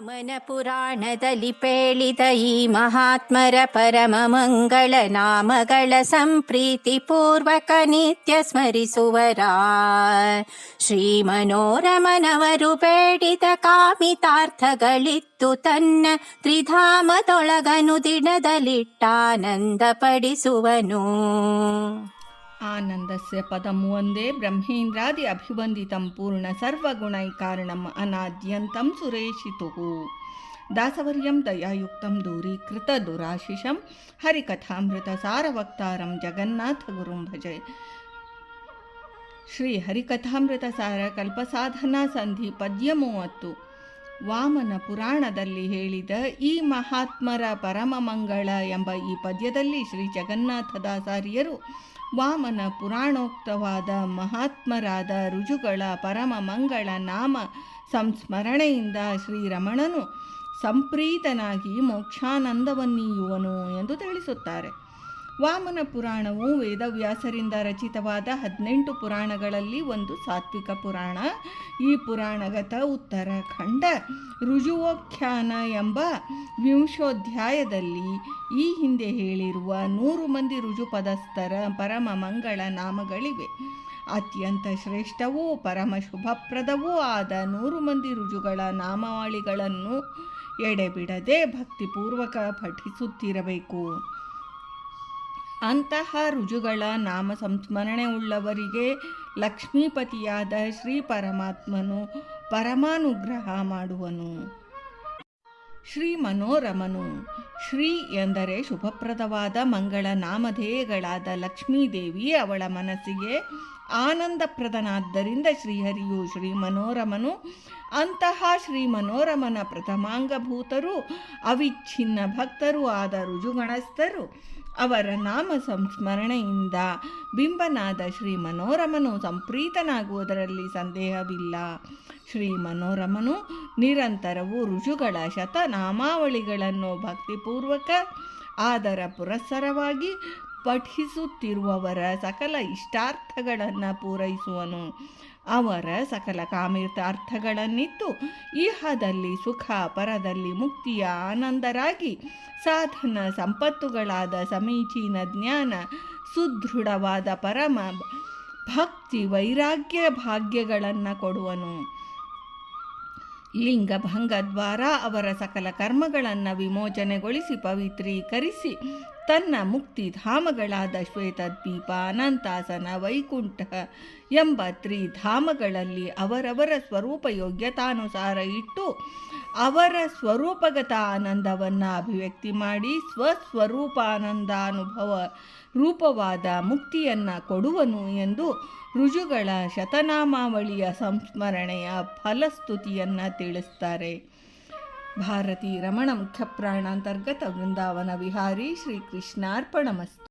ವಾಮನ ಪುರಾಣದಲ್ಲಿ ಪೇಳಿದ ಈ ಮಹಾತ್ಮರ ಪರಮ ಮಂಗಳ ನಾಮಗಳ ಸಂಪ್ರೀತಿ ಪೂರ್ವಕ ನಿತ್ಯ ಸ್ಮರಿಸುವರ. ಶ್ರೀ ಮನೋರಮನವರು ಬೇಡಿದ ಕಾಮಿತಾರ್ಥಗಳಿತ್ತು ತನ್ನ ತ್ರಿಧಾಮದೊಳಗನು ದಿನದಲ್ಲಿಟ್ಟಾನಂದ ಪಡಿಸುವನು आनंद आनन्दस्य पदमुवन्दे ब्रह्मेन्द्रादि अभिवन्दितं पूर्णसर्वगुणैकारणम् अनाद्यन्तं सुरेशितुः। दासवर्यं दयायुक्तं दूरीकृतदुराशिषं हरिकथामृतसारवक्तारं जगन्नाथगुरुं भजे। श्रीहरिकथामृतसारकल्पसाधना सन्धि पद्यमूवत्तु ವಾಮನ ಪುರಾಣದಲ್ಲಿ ಹೇಳಿದ ಈ ಮಹಾತ್ಮರ ಪರಮ ಮಂಗಳ ಎಂಬ ಈ ಪದ್ಯದಲ್ಲಿ ಶ್ರೀ ಜಗನ್ನಾಥದಾಸಾರಿಯರು ವಾಮನ ಪುರಾಣೋಕ್ತವಾದ ಮಹಾತ್ಮರಾದ ರುಜುಗಳ ಪರಮ ಮಂಗಳ ನಾಮ ಸಂಸ್ಮರಣೆಯಿಂದ ಶ್ರೀರಮಣನು ಸಂಪ್ರೀತನಾಗಿ ಮೋಕ್ಷಾನಂದವನ್ನೀಯುವನು ಎಂದು ತಿಳಿಸುತ್ತಾರೆ. ವಾಮನ ಪುರಾಣವು ವೇದವ್ಯಾಸರಿಂದ ರಚಿತವಾದ ಹದಿನೆಂಟು ಪುರಾಣಗಳಲ್ಲಿ ಒಂದು ಸಾತ್ವಿಕ ಪುರಾಣ. ಈ ಪುರಾಣಗತ ಉತ್ತರಾಖಂಡ. ರುಜುವೋಖ್ಯಾನ ಎಂಬ ವಿಂಶೋಧ್ಯಾಯದಲ್ಲಿ ಈ ಹಿಂದೆ ಹೇಳಿರುವ ನೂರು ಮಂದಿ ರುಜುಪದಸ್ಥರ ಪರಮ ಮಂಗಳ ನಾಮಗಳಿವೆ. ಅತ್ಯಂತ ಶ್ರೇಷ್ಠವೂ, ಪರಮ ಶುಭಪ್ರದವೂ ಆದ ನೂರು ಮಂದಿ ರುಜುಗಳ ನಾಮಾವಳಿಗಳನ್ನು ಎಡೆಬಿಡದೆ ಭಕ್ತಿಪೂರ್ವಕ ಪಠಿಸುತ್ತಿರಬೇಕು. ಅಂತಹ ರುಜುಗಳ ನಾಮ ಸಂಸ್ಮರಣೆ ಉಳ್ಳವರಿಗೆ ಲಕ್ಷ್ಮೀಪತಿಯಾದ ಶ್ರೀ ಪರಮಾತ್ಮನು ಪರಮಾನುಗ್ರಹ ಮಾಡುವನು. ಶ್ರೀ ಮನೋರಮನು. ಶ್ರೀ ಎಂದರೆ ಶುಭಪ್ರದವಾದ ಮಂಗಳ ನಾಮಧೇಯಗಳಾದ ಲಕ್ಷ್ಮೀದೇವಿ ಅವಳ ಮನಸ್ಸಿಗೆ ಆನಂದಪ್ರದನಾದ್ದರಿಂದ ಶ್ರೀಹರಿಯು ಶ್ರೀ ಮನೋರಮನು. ಅಂತಹ ಶ್ರೀ ಮನೋರಮನ ಪ್ರಥಮಾಂಗಭೂತರು, ಅವಿಚ್ಛಿನ್ನ ಭಕ್ತರು ಆದ ರುಜುಗಣಸ್ಥರು ಅವರ ನಾಮ ಸಂಸ್ಮರಣೆಯಿಂದ ಬಿಂಬನಾದ ಶ್ರೀ ಮನೋರಮನು ಸಂಪ್ರೀತನಾಗುವುದರಲ್ಲಿ ಸಂದೇಹವಿಲ್ಲ. ಶ್ರೀ ಮನೋರಮನು ನಿರಂತರವು ಋಷುಗಳ ಶತನಾಮಾವಳಿಗಳನ್ನು ಭಕ್ತಿಪೂರ್ವಕ, ಆದರ ಪುರಸ್ಸರವಾಗಿ ಪಠಿಸುತ್ತಿರುವವರ ಸಕಲ ಇಷ್ಟಾರ್ಥಗಳನ್ನು ಪೂರೈಸುವನು. ಅವರ ಸಕಲ ಕಾಮಿತಾರ್ಥಗಳನ್ನಿತ್ತು ಇಹದಲ್ಲಿ ಸುಖ, ಪರದಲ್ಲಿ ಮುಕ್ತಿಯ ಆನಂದರಾಗಿ ಸಾಧನ ಸಂಪತ್ತುಗಳಾದ ಸಮೀಚೀನ ಜ್ಞಾನ, ಸುದೃಢವಾದ ಪರಮ ಭಕ್ತಿ ವೈರಾಗ್ಯ ಭಾಗ್ಯಗಳನ್ನು ಕೊಡುವನು. ಲಿಂಗಭಂಗ ದ್ವಾರ ಅವರ ಸಕಲ ಕರ್ಮಗಳನ್ನು ವಿಮೋಚನೆಗೊಳಿಸಿ ಪವಿತ್ರೀಕರಿಸಿ ತನ್ನ ಮುಕ್ತಿಧಾಮಗಳಾದ ಶ್ವೇತದ್ವೀಪ ಅನಂತಾಸನ ವೈಕುಂಠ ಎಂಬ ತ್ರಿಧಾಮಗಳಲ್ಲಿ ಅವರವರ ಸ್ವರೂಪ ಯೋಗ್ಯತಾನುಸಾರ ಇಟ್ಟು ಅವರ ಸ್ವರೂಪಗತ ಆನಂದವನ್ನು ಅಭಿವ್ಯಕ್ತಿ ಮಾಡಿ ಸ್ವಸ್ವರೂಪಾನಂದಾನುಭವ ರೂಪವಾದ ಮುಕ್ತಿಯನ್ನು ಕೊಡುವನು ಎಂದು ರುಜುಗಳ ಶತನಾಮಾವಳಿಯ ಸಂಸ್ಮರಣೆಯ ಫಲಸ್ತುತಿಯನ್ನು ತಿಳಿಸ್ತಾರೆ. ಭಾರತೀ ರಮಣ ಮುಖ್ಯ ಪ್ರಾಣಾಂತರ್ಗತ ವೃಂದಾವನ ವಿಹಾರಿ ಶ್ರೀ ಕೃಷ್ಣಾರ್ಪಣಮಸ್ತು